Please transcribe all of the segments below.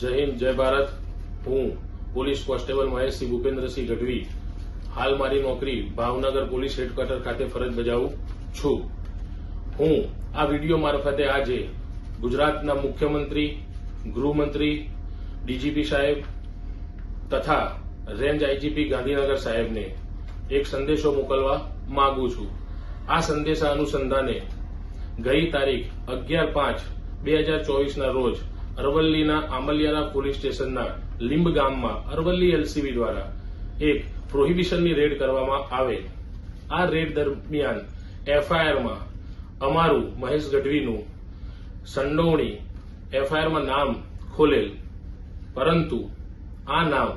જય હિન્દ, જય ભારત. હું પોલીસ કોન્સ્ટેબલ મહેશસિંહ ભૂપેન્દ્રસિંહ ગઢવી હાલ મારી નોકરી ભાવનગર પોલીસ હેડક્વાર્ટર ખાતે ફરજ બજાવું છું. હું આ વીડિયો મારફતે આજે ગુજરાતના મુખ્યમંત્રી, ગૃહમંત્રી, ડીજીપી સાહેબ તથા રેન્જ આઈજીપી ગાંધીનગર સાહેબને એક સંદેશો મોકલવા માંગુ છું. આ સંદેશા અનુસંધાને ગઈ તારીખ અગિયાર પાંચ બે હજાર ચોવીસના રોજ અરવલ્લીના આંબલિયાના પોલીસ સ્ટેશનના લીંબ ગામમાં અરવલ્લી એલસીબી દ્વારા એક પ્રોહિબિશનની રેડ કરવામાં આવે. આ રેડ દરમિયાન એફઆઈઆરમાં અમારું મહેશ ગઢવીનું સંડોવણી એફઆઈઆરમાં નામ ખોલેલ. પરંતુ આ નામ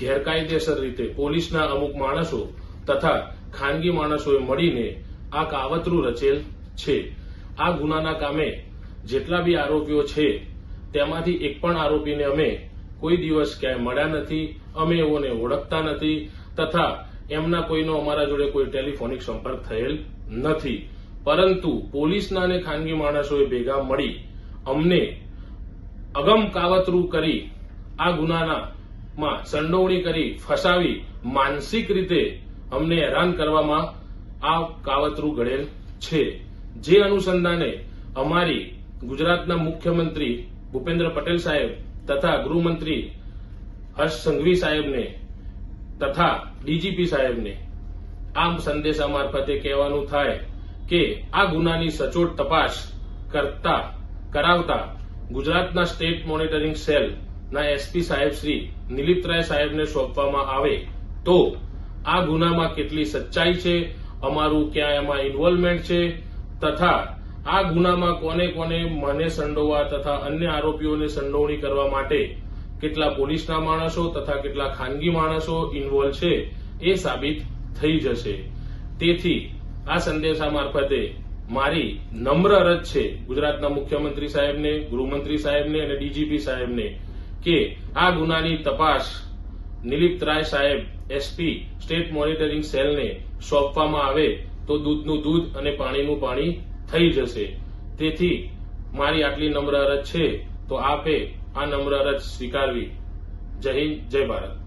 ગેરકાયદેસર રીતે પોલીસના અમુક માણસો તથા ખાનગી માણસોએ મળીને આ કાવતરું રચેલ છે. આ ગુનાના કામે જેટલા બી આરોપીઓ છે તેમાંથી એક પણ આરોપીને અમે કોઈ દિવસ ક્યાંય મળ્યા નથી, અમે એઓને ઓળખતા નથી તથા એમના કોઈનો અમારા જોડે કોઈ ટેલિફોનિક સંપર્ક થયેલ નથી. પરંતુ પોલીસના અને ખાનગી માણસોએ ભેગા મળી અમને અગમ કાવતરું કરી આ ગુનાના સંડોવણી કરી ફસાવી માનસિક રીતે અમને હેરાન કરવામાં આ કાવતરું ઘડેલ છે. જે અનુસંધાને અમારી ગુજરાતના મુખ્યમંત્રી ભૂપેન્દ્ર પટેલ સાહેબ તથા ગૃહમંત્રી હર્ષ સંઘવી સાહેબને તથા ડીજીપી સાહેબને આમ સંદેશા મારફતે કહેવાનું થાય કે આ ગુનાની સચોટ તપાસ કરતા, કરાવતા ગુજરાતના સ્ટેટ મોનિટરિંગ સેલના એસપી સાહેબ શ્રી નિલિપરાય સાહેબને સોંપવામાં આવે તો આ ગુનામાં કેટલી સચ્ચાઈ છે? અમારું ક્યાં એમાં ઇન્વોલ્વમેન્ટ છે? તથા આ ગુનામાં કોને કોને મને સંડોવા તથા અન્ય આરોપીઓને સંડોવણી કરવા માટે કેટલા પોલીસના માણસો તથા કેટલા ખાનગી માણસો ઇન્વોલ્વ છે એ સાબિત થઈ જશે. તેથી આ સંદેશા મારફતે મારી નમ્ર અરજ છે ગુજરાતના મુખ્યમંત્રી સાહેબને, ગૃહમંત્રી સાહેબને અને ડીજીપી સાહેબને કે આ ગુનાની તપાસ નિલીપ રાય સાહેબ એસપી સ્ટેટ મોનિટરિંગ સેલને સોંપવામાં આવે તો દૂધનું દૂધ અને પાણીનું પાણી થઈ જશે. તેથી મારી આટલી નમ્ર અરજ છે, તો આપે આ નમ્ર અરજ સ્વીકારવી. જય હિન્દ, જય ભારત.